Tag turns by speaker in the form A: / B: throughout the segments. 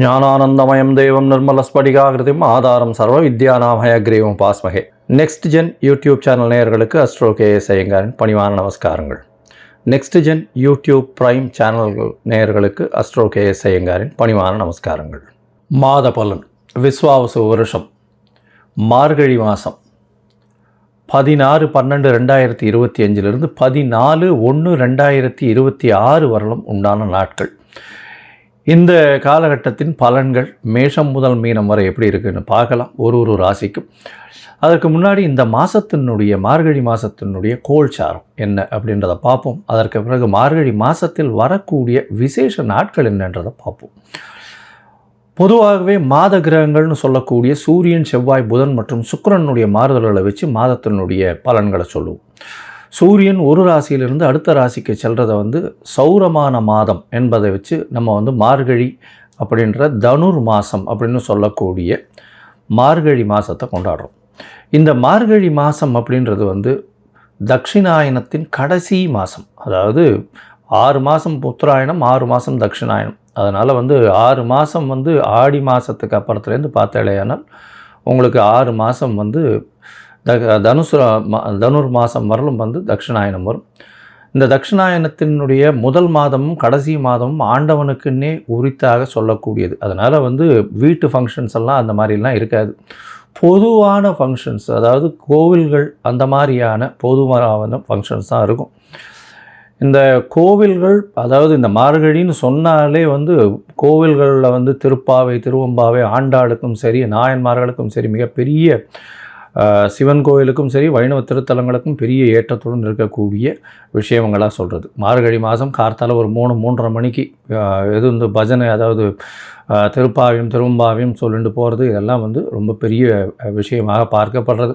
A: ஞானானந்தமயம் தெய்வம் நிர்மல நிர்மலஸ்படிகாகிருதிம் ஆதாரம் சர்வ வித்யாநாமயக்ரீவம் பாஸ்மகே. நெக்ஸ்ட் ஜென் யூடியூப் சேனல் நேயர்களுக்கு அஸ்ட்ரோ கே எஸ் ஐயங்காரின் பணிவான நமஸ்காரங்கள். நெக்ஸ்ட் ஜென் யூடியூப் பிரைம் சேனல்கள் நேயர்களுக்கு அஸ்ட்ரோ கே எஸ் ஐயங்காரின் பணிவான நமஸ்காரங்கள். மாத பலன் விஸ்வாவசு வருஷம் மார்கழி மாதம் பதினாறு பன்னெண்டு ரெண்டாயிரத்தி இருபத்தி அஞ்சிலிருந்து பதினாலு ஒன்று ரெண்டாயிரத்தி இருபத்தி ஆறு வரலும் உண்டான நாட்கள். இந்த காலகட்டத்தின் பலன்கள் மேஷம் முதல் மீனம் வரை எப்படி இருக்குன்னு பார்க்கலாம். ஒரு ஒரு ராசிக்கும். அதற்கு முன்னாடி இந்த மாதத்தினுடைய மார்கழி மாதத்தினுடைய கோல்சாரம் என்ன அப்படின்றத பார்ப்போம். அதற்கு பிறகு மார்கழி மாதத்தில் வரக்கூடிய விசேஷ நாட்கள் என்னன்றதை பார்ப்போம். பொதுவாகவே மாத கிரகங்கள்னு சொல்லக்கூடிய சூரியன் செவ்வாய் புதன் மற்றும் சுக்கிரனுடைய மாறுதல்களை வச்சு மாதத்தினுடைய பலன்களை சொல்லுவோம். சூரியன் ஒரு ராசியிலிருந்து அடுத்த ராசிக்கு செல்கிறத வந்து சௌரமான மாதம் என்பதை வச்சு நம்ம வந்து மார்கழி அப்படின்ற தனுர் மாதம் அப்படின்னு சொல்லக்கூடிய மார்கழி மாதத்தை கொண்டாடுறோம். இந்த மார்கழி மாதம் அப்படின்றது வந்து தட்சிணாயனத்தின் கடைசி மாதம் அதாவது ஆறு மாதம் உத்தராயணம் ஆறு மாதம் தட்சிணாயனம் அதனால் வந்து ஆறு மாதம் வந்து ஆடி மாதத்துக்கு அப்புறத்துலேருந்து பார்த்தாலேயானால் உங்களுக்கு ஆறு மாதம் வந்து த தனுசு மா- தனுர் மாதம் வரலும் வந்து தட்சிணாயனம் வரும். இந்த தட்சிணாயனத்தினுடைய முதல் மாதமும் கடைசி மாதமும் ஆண்டவனுக்குன்னே உரித்தாக சொல்லக்கூடியது. அதனால் வந்து வீட்டு ஃபங்க்ஷன்ஸ் எல்லாம் அந்த மாதிரிலாம் இருக்காது. பொதுவான ஃபங்க்ஷன்ஸ் அதாவது கோவில்கள் அந்த மாதிரியான பொதுவான ஃபங்க்ஷன்ஸ் தான் இருக்கும். இந்த கோவில்கள் அதாவது இந்த மார்கழின்னு சொன்னாலே வந்து கோவில்களில் வந்து திருப்பாவை திருவம்பாவை ஆண்டாளுக்கும் சரி நாயன்மார்களுக்கும் சரி மிகப்பெரிய சிவன் கோவிலுக்கும் சரி வைணவ திருத்தலங்களுக்கும் பெரிய ஏற்றத்துடன் இருக்கக்கூடிய விஷயங்களாக சொல்கிறது மார்கழி மாதம் கார்த்தால ஒரு மூணு மூன்றரை மணிக்கு எது இந்த பஜனை அதாவது திருப்பாவையும் திரும்பாவையும் சொல்லிட்டு போகிறது இதெல்லாம் வந்து ரொம்ப பெரிய விஷயமாக பார்க்கப்படுறது.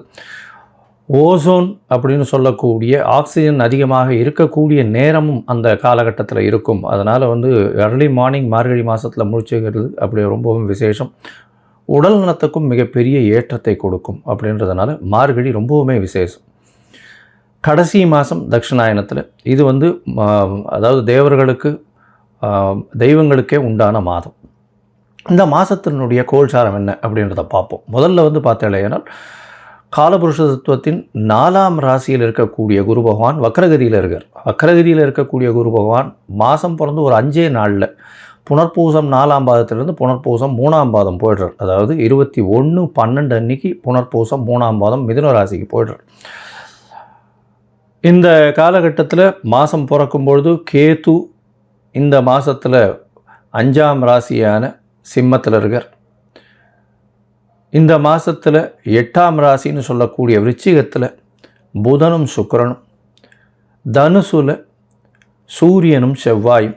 A: ஓசோன் அப்படின்னு சொல்லக்கூடிய ஆக்சிஜன் அதிகமாக இருக்கக்கூடிய நேரமும் அந்த காலகட்டத்தில் இருக்கும். அதனால் வந்து ஏர்லி மார்னிங் மார்கழி மாதத்தில் முடிச்சுக்கிறது அப்படி ரொம்பவும் விசேஷம். உடல் நலத்துக்கும் மிகப்பெரிய ஏற்றத்தை கொடுக்கும் அப்படின்றதுனால மார்கழி ரொம்பவுமே விசேஷம். கடைசி மாதம் தட்சிணாயனத்தில் இது வந்து அதாவது தேவர்களுக்கு தெய்வங்களுக்கே உண்டான மாதம். இந்த மாதத்தினுடைய கோல்சாரம் என்ன அப்படின்றத பார்ப்போம். முதல்ல வந்து பார்த்தேனால் காலபுருஷ தத்துவத்தின் நாலாம் ராசியில் இருக்கக்கூடிய குரு பகவான் வக்கரகதியில் இருக்கார். வக்கரகதியில் இருக்கக்கூடிய குரு பகவான் மாதம் பிறந்து ஒரு அஞ்சே நாளில் புனர்பூசம் நாலாம் பாதத்திலிருந்து புனர்பூசம் மூணாம் பாதம் போயிடுறார். அதாவது இருபத்தி ஒன்று பன்னெண்டு அன்னைக்கு புனர்பூசம் மூணாம் பாதம் மிதுன ராசிக்கு போயிடுறார். இந்த காலகட்டத்தில் மாதம் பிறக்கும் பொழுது கேது இந்த மாதத்தில் அஞ்சாம் ராசியான சிம்மத்தில் இருக்கார். இந்த மாதத்தில் எட்டாம் ராசின்னு சொல்லக்கூடிய விருச்சிகத்தில் புதனும் சுக்கரனும் தனுசுல சூரியனும் செவ்வாயும்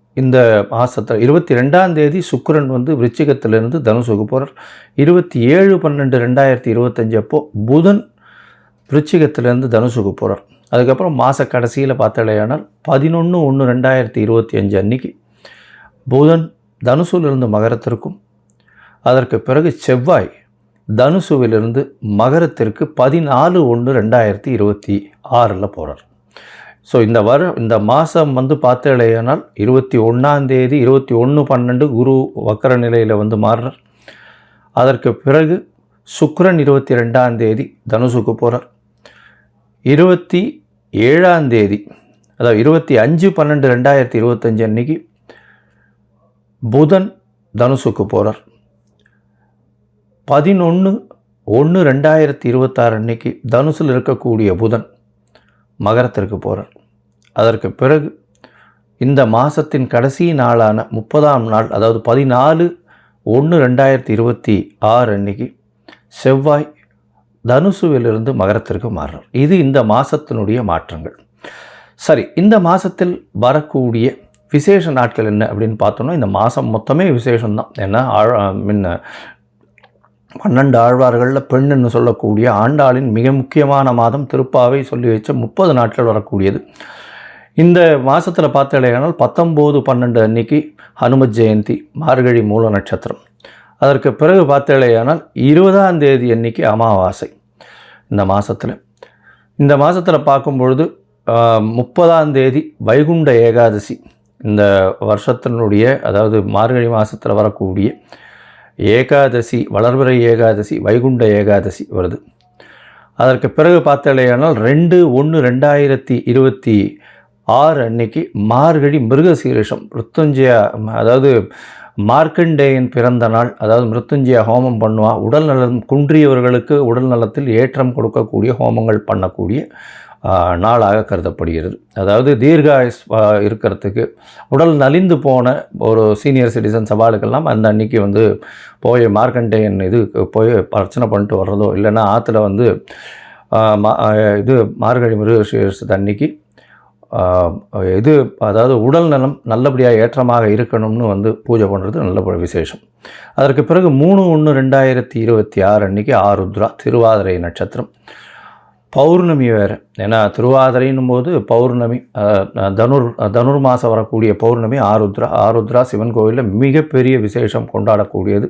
A: இந்த மாதத்தில் இருபத்தி ரெண்டாம் தேதி சுக்கரன் வந்து விருச்சிகத்திலிருந்து தனுசுக்கு போகிறார் இருபத்தி ஏழு பன்னெண்டு ரெண்டாயிரத்தி இருபத்தஞ்சு அப்போ புதன் விருச்சிகத்திலேருந்து தனுசுக்கு போகிறார் அதுக்கப்புறம் மாத கடைசியில் பார்த்தாலேயானால் பதினொன்று ஒன்று ரெண்டாயிரத்தி இருபத்தி அஞ்சு அன்னைக்கு புதன் தனுசுவிலிருந்து மகரத்திற்கும் அதற்கு பிறகு செவ்வாய் தனுசுவிலிருந்து மகரத்திற்கு பதினாலு ஒன்று ரெண்டாயிரத்தி இருபத்தி ஆறில் போகிறார் ஸோ இந்த வர இந்த மாதம் வந்து பார்த்தேனால் இருபத்தி ஒன்றாந்தேதி இருபத்தி ஒன்று பன்னெண்டு குரு வக்கர நிலையில் வந்து மாறுறார். அதற்கு பிறகு சுக்ரன் இருபத்தி ரெண்டாம் தேதி தனுசுக்கு போகிறார் இருபத்தி ஏழாம் தேதி அதாவது இருபத்தி அஞ்சு பன்னெண்டு ரெண்டாயிரத்தி இருபத்தஞ்சு அன்னைக்கு புதன் தனுசுக்கு போகிறார் பதினொன்று ஒன்று ரெண்டாயிரத்தி இருபத்தாறு அன்னைக்கு தனுசில் இருக்கக்கூடிய புதன் மகரத்திற்கு போகிறார் அதற்கு பிறகு இந்த மாதத்தின் கடைசி நாளான முப்பதாம் நாள் அதாவது பதினாலு ஒன்று ரெண்டாயிரத்தி இருபத்தி ஆறு அன்னைக்கு செவ்வாய் தனுசுவிலிருந்து மகரத்திற்கு மாறுறார். இது இந்த மாதத்தினுடைய மாற்றங்கள். சரி இந்த மாதத்தில் வரக்கூடிய விசேஷ நாட்கள் என்ன அப்படின்னு பார்த்தோம்னா இந்த மாதம் மொத்தமே விசேஷம்தான். ஏன்னா ஆழ் முன்ன பன்னெண்டு ஆழ்வார்களில் பெண்ணுன்னு சொல்லக்கூடிய ஆண்டாளின் மிக முக்கியமான மாதம் திருப்பாவை சொல்லி வச்ச முப்பது நாட்கள் வரக்கூடியது. இந்த மாதத்தில் பார்த்தாலேயானால் பத்தொம்போது பன்னெண்டு அன்னைக்கு ஹனுமத் ஜெயந்தி மார்கழி மூல நட்சத்திரம். அதற்கு பிறகு பார்த்தாலேயானால் இருபதாம் தேதி அன்னைக்கு அமாவாசை இந்த மாதத்தில் இந்த மாதத்தில் பார்க்கும்பொழுது முப்பதாம் தேதி வைகுண்ட ஏகாதசி. இந்த வருஷத்தினுடைய அதாவது மார்கழி மாதத்தில் வரக்கூடிய ஏகாதசி வளர்பிறை ஏகாதசி வைகுண்ட ஏகாதசி வருது. அதற்கு பிறகு பார்த்தாலேயானால் ரெண்டு ஒன்று ரெண்டாயிரத்தி இருபத்தி ஆறு அன்னைக்கு மார்கழி மிருகசீரிஷம் மிருத்துஞ்சய அதாவது மார்க்கண்டேயன் பிறந்த நாள் அதாவது மிருத்துஞ்சய ஹோமம் பண்ணுவா. உடல் நலம் குன்றியவர்களுக்கு உடல் நலத்தில் ஏற்றம் கொடுக்கக்கூடிய ஹோமங்கள் பண்ணக்கூடிய நாளாக கருதப்படுகிறது. அதாவது தீர்காயுஸ் இருக்கிறதுக்கு உடல் நலிந்து போன ஒரு சீனியர் சிட்டிசன் சவாலுக்கெல்லாம் அந்த அன்னைக்கு வந்து போய் மார்க்கண்டேயன் இது போய் அர்ச்சனை பண்ணிட்டு வர்றதோ இல்லைன்னா ஆற்றுல வந்து மா- இது மார்கழி மிருகசீரிஷத்து அன்னைக்கு இது அதாவது உடல் நலம் நல்லபடியாக ஏற்றமாக இருக்கணும்னு வந்து பூஜை பண்ணுறது நல்ல விசேஷம். அதற்கு பிறகு மூணு ஒன்று ரெண்டாயிரத்தி இருபத்தி ஆறு அன்றைக்கி ஆருத்ரா திருவாதிரை நட்சத்திரம். பௌர்ணமி வேறு. ஏன்னா திருவாதிரைன்னும் போது பௌர்ணமி தனுர் தனுர் மாதம் வரக்கூடிய பௌர்ணமி ஆருத்ரா ஆருத்ரா சிவன் கோவிலில் மிகப்பெரிய விசேஷம் கொண்டாடக்கூடியது.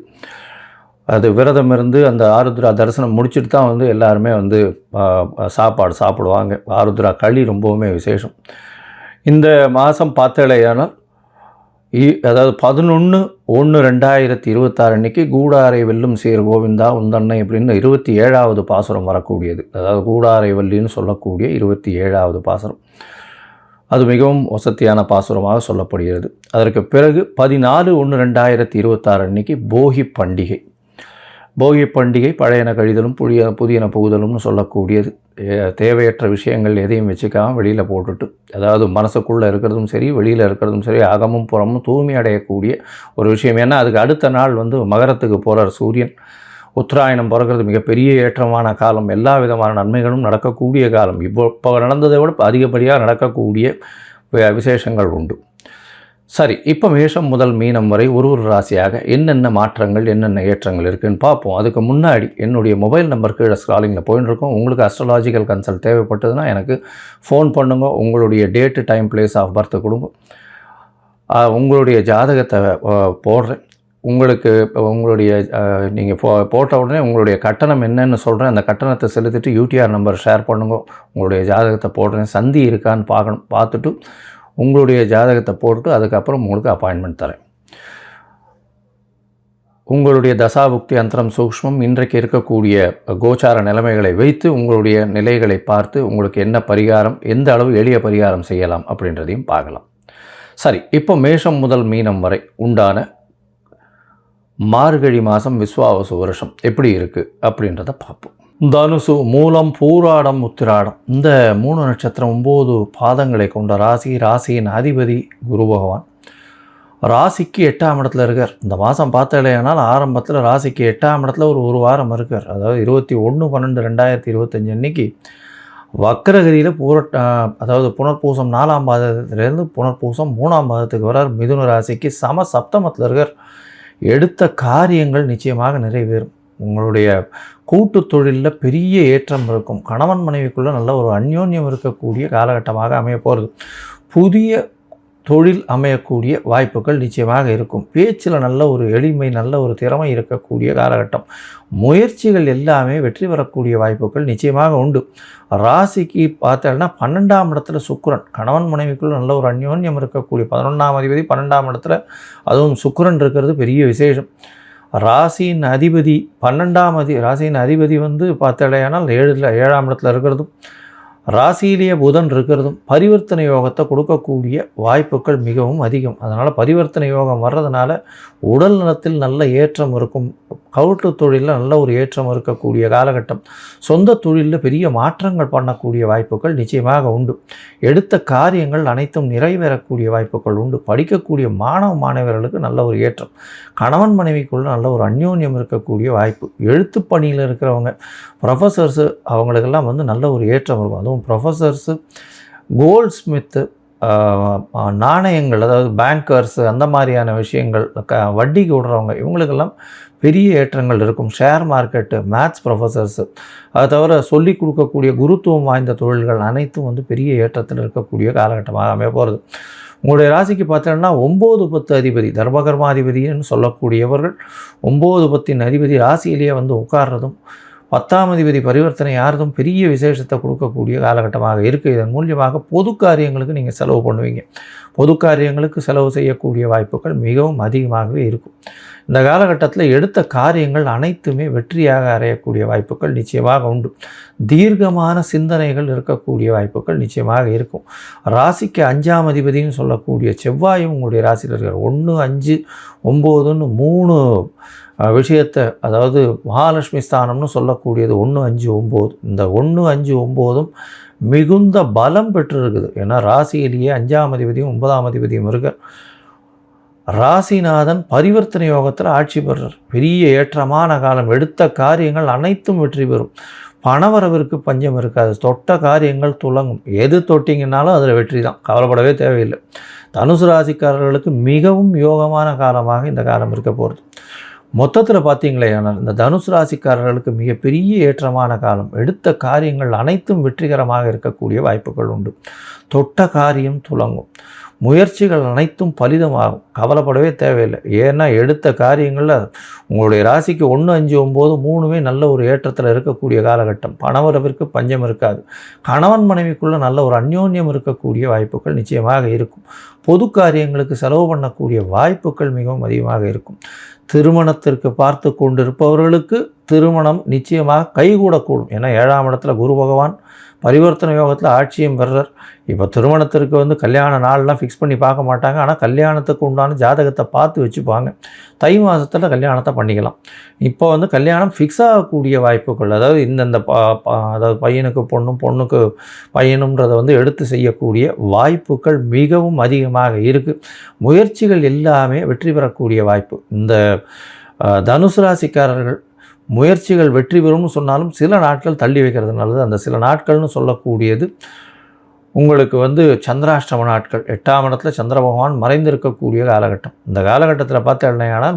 A: அது விரதம் இருந்து அந்த ஆருத்ரா தரிசனம் முடிச்சுட்டு தான் வந்து எல்லாருமே வந்து சாப்பாடு சாப்பிடுவாங்க. ஆருத்ரா களி ரொம்பவுமே விசேஷம். இந்த மாதம் பார்த்தலையானால் இ- அதாவது பதினொன்று ஒன்று ரெண்டாயிரத்தி இருபத்தாறு அன்னைக்கு கூடாரை வெல்லும் சீர் கோவிந்தா உந்தன்னை அப்படின்னு இருபத்தி ஏழாவது பாசுரம் வரக்கூடியது. அதாவது கூடாரை வள்ளின்னு சொல்லக்கூடிய இருபத்தி ஏழாவது பாசுரம். அது மிகவும் வசத்தியான பாசுரமாக சொல்லப்படுகிறது. அதற்கு பிறகு பதினாலு ஒன்று ரெண்டாயிரத்தி இருபத்தாறு அன்னைக்கு போகி பண்டிகை. போகி பண்டிகை பழையன கழிதலும் புதிய புதியன புகுதலும்னு சொல்லக்கூடியது. தேவையற்ற விஷயங்கள் எதையும் வச்சுக்காம வெளியில் போட்டுட்டு அதாவது மனசுக்குள்ளே இருக்கிறதும் சரி வெளியில் இருக்கிறதும் சரி அகமும் புறமும் தூய்மை அடையக்கூடிய ஒரு விஷயம். ஏன்னா அதுக்கு அடுத்த நாள் வந்து மகரத்துக்கு போகிறார் சூரியன். உத்தராயணம் பிறக்கிறது மிகப்பெரிய ஏற்றமான காலம். எல்லா விதமான நன்மைகளும் நடக்கக்கூடிய காலம். இப்போ இப்போ நடந்ததை விட அதிகப்படியாக நடக்கக்கூடிய விசேஷங்கள் உண்டு. சரி இப்போ மேஷம் முதல் மீனம் வரை ஒரு ஒரு ராசியாக என்னென்ன மாற்றங்கள் என்னென்ன ஏற்றங்கள் இருக்குன்னு பார்ப்போம். அதுக்கு முன்னாடி என்னுடைய மொபைல் நம்பர் கீழே ஸ்க்ராலிங்கில் போயின்னு இருக்கோம். உங்களுக்கு அஸ்ட்ராலாஜிக்கல் கன்சல்ட் தேவைப்பட்டதுன்னா எனக்கு ஃபோன் பண்ணுங்க. உங்களுடைய date time place of birth கொடுங்க. உங்களுடைய ஜாதகத்தை போடுறேன். உங்களுக்கு இப்போ உங்களுடைய நீங்கள் போ போட்ட உடனே உங்களுடைய கட்டணம் என்னன்னு சொல்கிறேன் அந்த கட்டணத்தை செலுத்திட்டு யூடிஆர் நம்பர் ஷேர் பண்ணுங்க. உங்களுடைய ஜாதகத்தை போடுறேன். சந்தி இருக்கான்னு பார்க்கணும். பார்த்துட்டு உங்களுடைய ஜாதகத்தை போட்டுட்டு அதுக்கப்புறம் உங்களுக்கு அப்பாயின்மெண்ட் தரேன். உங்களுடைய தசாபுக்தி அந்தரம் சூக்ஷ்மம் இன்றைக்கு இருக்கக்கூடிய கோச்சார நிலைமைகளை வைத்து உங்களுடைய நிலைகளை பார்த்து உங்களுக்கு என்ன பரிகாரம் எந்த அளவு எளிய பரிகாரம் செய்யலாம் அப்படின்றதையும் பார்க்கலாம். சரி இப்போ மேஷம் முதல் மீனம் வரை உண்டான மார்கழி மாதம் விஸ்வாவசு வருஷம் எப்படி இருக்குது அப்படின்றத பார்ப்போம். தனுசு மூலம் பூராடம் உத்திராடம். இந்த மூணு நட்சத்திரம் ஒம்பது பாதங்களை கொண்ட ராசி ராசியின் அதிபதி குரு பகவான். ராசிக்கு எட்டாம் இடத்துல இருக்கார். இந்த மாதம் பார்த்தாலேனால் ஆரம்பத்தில் ராசிக்கு எட்டாம் இடத்துல ஒரு ஒரு வாரம் இருக்கார். அதாவது இருபத்தி ஒன்று பன்னெண்டு ரெண்டாயிரத்தி இருபத்தஞ்சி அன்னைக்கு வக்கரகதியில் பூர அதாவது புனர்பூசம் நாலாம் பாதத்திலேருந்து புனர்பூசம் மூணாம் பாதத்துக்கு வரார். மிதுன ராசிக்கு சம சப்தமத்தில் இருக்கார். எடுத்த காரியங்கள் நிச்சயமாக நிறைவேறும். உங்களுடைய கூட்டு தொழிலில் பெரிய ஏற்றம் இருக்கும். கணவன் மனைவிக்குள்ளே நல்ல ஒரு அந்யோன்யம் இருக்கக்கூடிய காலகட்டமாக அமைய போகிறது புதிய தொழில் அமையக்கூடிய வாய்ப்புகள் நிச்சயமாக இருக்கும். பேச்சில் நல்ல ஒரு எளிமை நல்ல ஒரு திறமை இருக்கக்கூடிய காலகட்டம். முயற்சிகள் எல்லாமே வெற்றி பெறக்கூடிய வாய்ப்புகள் நிச்சயமாக உண்டு. ராசிக்கு பார்த்தோம்னா பன்னெண்டாம் இடத்துல சுக்கிரன். கணவன் மனைவிக்குள்ள நல்ல ஒரு அந்யோன்யம் இருக்கக்கூடிய பதினொன்றாம் அதிபதி பன்னெண்டாம் இடத்துல அதுவும் சுக்கரன் இருக்கிறது பெரிய விசேஷம். ராசியின் அதிபதி பன்னெண்டாம் அதி ராசியின் அதிபதி வந்து பார்த்தடையானால் ஏழில் ஏழாம் இடத்துல இருக்கிறதும் ராசியிலேயே புதன் இருக்கிறதும் பரிவர்த்தனை யோகத்தை கொடுக்கக்கூடிய வாய்ப்புகள் மிகவும் அதிகம். அதனால் பரிவர்த்தனை யோகம் வர்றதுனால உடல் நலத்தில் நல்ல ஏற்றம் இருக்கும். கவுட்டு தொழிலில் நல்ல ஒரு ஏற்றம் இருக்கக்கூடிய காலகட்டம். சொந்த தொழிலில் பெரிய மாற்றங்கள் பண்ணக்கூடிய வாய்ப்புகள் நிச்சயமாக உண்டு. எடுத்த காரியங்கள் அனைத்தும் நிறைவேறக்கூடிய வாய்ப்புகள் உண்டு. படிக்கக்கூடிய மாணவ மாணவர்களுக்கு நல்ல ஒரு ஏற்றம். கணவன் மனைவிக்குள்ள நல்ல ஒரு அந்யோன்யம் இருக்கக்கூடிய வாய்ப்பு. எழுத்து பணியில் இருக்கிறவங்க ப்ரொஃபஸர்ஸு அவங்களுக்கெல்லாம் வந்து நல்ல ஒரு ஏற்றம் இருக்கும். அதுவும் ப்ரொஃபஸர்ஸு கோல்ட் ஸ்மித்து நாணயங்கள் அதாவது பேங்கர்ஸ் அந்த மாதிரியான விஷயங்கள் க வட்டிக்கு விடுறவங்க இவங்களுக்கெல்லாம் பெரிய ஏற்றங்கள் இருக்கும். ஷேர் மார்க்கெட்டு மேத்ஸ் ப்ரொஃபஸர்ஸு அதை தவிர சொல்லிக் கொடுக்கக்கூடிய குருத்துவம் வாய்ந்த தொழில்கள் அனைத்தும் வந்து பெரிய ஏற்றத்தில் இருக்கக்கூடிய காலகட்டமாக அமைய போகிறது உங்களுடைய ராசிக்கு பார்த்தீங்கன்னா ஒம்பது பத்து அதிபதி தர்மகர்மாதிபதினு சொல்லக்கூடியவர்கள் ஒம்பது பத்தின் அதிபதி ராசியிலேயே வந்து உட்கார்றதும் பத்தாம் அதிபதி பரிவர்த்தனை யாரதும் பெரிய விசேஷத்தை கொடுக்கக்கூடிய காலகட்டமாக இருக்குது இதன் மூலியமாக பொது காரியங்களுக்கு நீங்கள் செலவு பண்ணுவீங்க. பொது காரியங்களுக்கு செலவு செய்யக்கூடிய வாய்ப்புகள் மிகவும் அதிகமாகவே இருக்கும். இந்த காலகட்டத்தில் எடுத்த காரியங்கள் அனைத்துமே வெற்றியாக அறையக்கூடிய வாய்ப்புகள் நிச்சயமாக உண்டு. தீர்க்கமான சிந்தனைகள் இருக்கக்கூடிய வாய்ப்புகள் நிச்சயமாக இருக்கும். ராசிக்கு அஞ்சாம் அதிபதினு சொல்லக்கூடிய செவ்வாயும் உங்களுடைய ராசியில் இருக்கிற ஒன்று அஞ்சு ஒம்போதுன்னு மூணு விஷயத்தை அதாவது மகாலட்சுமி ஸ்தானம்னு சொல்லக்கூடியது ஒன்று அஞ்சு ஒம்பது. இந்த ஒன்று அஞ்சு ஒம்போதும் மிகுந்த பலம் பெற்றிருக்குது. ஏன்னா ராசியிலேயே அஞ்சாம் அதிபதியும் ஒன்பதாம் அதிபதியும் இருக்க ராசிநாதன் பரிவர்த்தனை யோகத்தில் ஆட்சி பெறுறார். பெரிய ஏற்றமான காலம். எடுத்த காரியங்கள் அனைத்தும் வெற்றி பெறும். பணவரவிற்கு பஞ்சம் இருக்காது. தொட்ட காரியங்கள் துலங்கும் எது தொட்டிங்கனாலும் அதில் வெற்றி தான். கவலைப்படவே தேவையில்லை. தனுசு ராசிக்காரர்களுக்கு மிகவும் யோகமான காலமாக இந்த காலம் இருக்க போகிறது மொத்தத்தில் பார்த்தீங்களே ஆனால் இந்த தனுசு ராசிக்காரர்களுக்கு மிகப்பெரிய ஏற்றமான காலம். எடுத்த காரியங்கள் அனைத்தும் வெற்றிகரமாக இருக்கக்கூடிய வாய்ப்புகள் உண்டு. தொட்ட காரியம் துலங்கும் முயற்சிகள் அனைத்தும் பலிதமாகும். கவலைப்படவே தேவையில்லை. ஏன்னா எடுத்த காரியங்களில் உங்களுடைய ராசிக்கு ஒன்று அஞ்சு ஒம்பது மூணுமே நல்ல ஒரு ஏற்றத்தில் இருக்கக்கூடிய காலகட்டம். பணவரவிற்கு பஞ்சம் இருக்காது. கணவன் மனைவிக்குள்ளே நல்ல ஒரு அந்யோன்யம் இருக்கக்கூடிய வாய்ப்புகள் நிச்சயமாக இருக்கும். பொது காரியங்களுக்கு செலவு பண்ணக்கூடிய வாய்ப்புகள் மிகவும் அதிகமாக இருக்கும். திருமணத்திற்கு பார்த்து கொண்டிருப்பவர்களுக்கு திருமணம் நிச்சயமாக கைகூடக்கூடும். ஏன்னா ஏழாம் இடத்துல குரு பகவான் பரிவர்த்தனை யோகத்தில் ஆட்சியும் பெறுறார். இப்போ திருமணத்திற்கு வந்து கல்யாண நாள்லாம் ஃபிக்ஸ் பண்ணி பார்க்க மாட்டாங்க. ஆனால் கல்யாணத்துக்கு உண்டான ஜாதகத்தை பார்த்து வச்சுப்பாங்க. தை மாதத்தில் கல்யாணத்தை பண்ணிக்கலாம். இப்போ வந்து கல்யாணம் ஃபிக்ஸ் ஆகக்கூடிய வாய்ப்புகள் அதாவது இந்தந்த அதாவது பையனுக்கு பொண்ணும் பொண்ணுக்கு பையனுன்றதை வந்து எடுத்து செய்யக்கூடிய வாய்ப்புகள் மிகவும் அதிகம். அதிகமாக இருக்குது முயற்சிகள் எல்லாமே வெற்றி பெறக்கூடிய வாய்ப்பு. இந்த தனுசு ராசிக்காரர்கள் முயற்சிகள் வெற்றி பெறும்னு சொன்னாலும் சில நாட்கள் தள்ளி வைக்கிறது நல்லது. அந்த சில நாட்கள்னு சொல்லக்கூடியது உங்களுக்கு வந்து சந்திராஷ்டம நாட்கள். எட்டாம் இடத்துல சந்திர பகவான் மறைந்திருக்கக்கூடிய காலகட்டம். இந்த காலகட்டத்தில் பார்த்தீங்கன்னா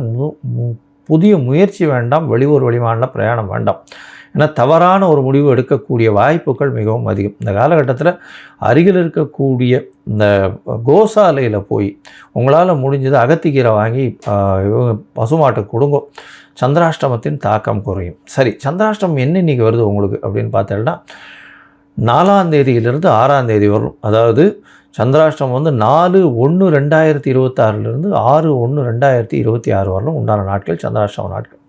A: புதிய முயற்சி வேண்டாம். வெளியூர் வெளிமாநில பிரயாணம் வேண்டாம். ஏன்னா தவறான ஒரு முடிவு எடுக்கக்கூடிய வாய்ப்புகள் மிகவும் அதிகம். இந்த காலகட்டத்தில் அருகில் இருக்கக்கூடிய இந்த கோசாலையில் போய் உங்களால் முடிஞ்சது அகத்திக்கீரை வாங்கி இவங்க பசுமாட்டை கொடுங்க. சந்திராஷ்டமத்தின் தாக்கம் குறையும். சரி சந்திராஷ்டமம் என்ன இன்னைக்கு வருது உங்களுக்கு அப்படின்னு பார்த்தேன்னா நாலாம் தேதியிலிருந்து ஆறாம் தேதி வரும். அதாவது சந்திராஷ்டமம் வந்து நாலு ஒன்று ரெண்டாயிரத்தி இருபத்தாறுலேருந்து ஆறு ஒன்று ரெண்டாயிரத்தி இருபத்தி ஆறு வரலும் உண்டான நாட்கள் சந்திராஷ்டம நாட்கள்.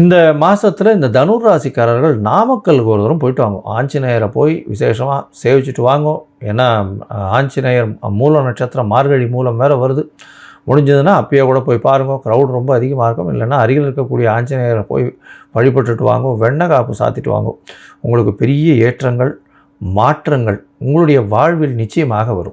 A: இந்த மாதத்தில் இந்த தனுர் ராசிக்காரர்கள் நாமக்கலுக்கு ஒரு தூரம் போயிட்டு வாங்க. ஆஞ்சநேயரை போய் விசேஷமாக சேவிச்சுட்டு வாங்க. ஏன்னா ஆஞ்சநேயர் மூல நட்சத்திரம் மார்கழி மூலம் வேறு வருது. முடிஞ்சதுன்னா அப்பயே கூட போய் பாருங்க. க்ரௌட் ரொம்ப அதிகமாக இருக்கும். இல்லைன்னா அருகில் இருக்கக்கூடிய ஆஞ்சநேயரை போய் வழிபட்டுட்டு வாங்க. வெண்ணெய் காப்பு சாத்திட்டு வாங்க. உங்களுக்கு பெரிய ஏற்றங்கள் மாற்றங்கள் உங்களுடைய வாழ்வில் நிச்சயமாக வரும்.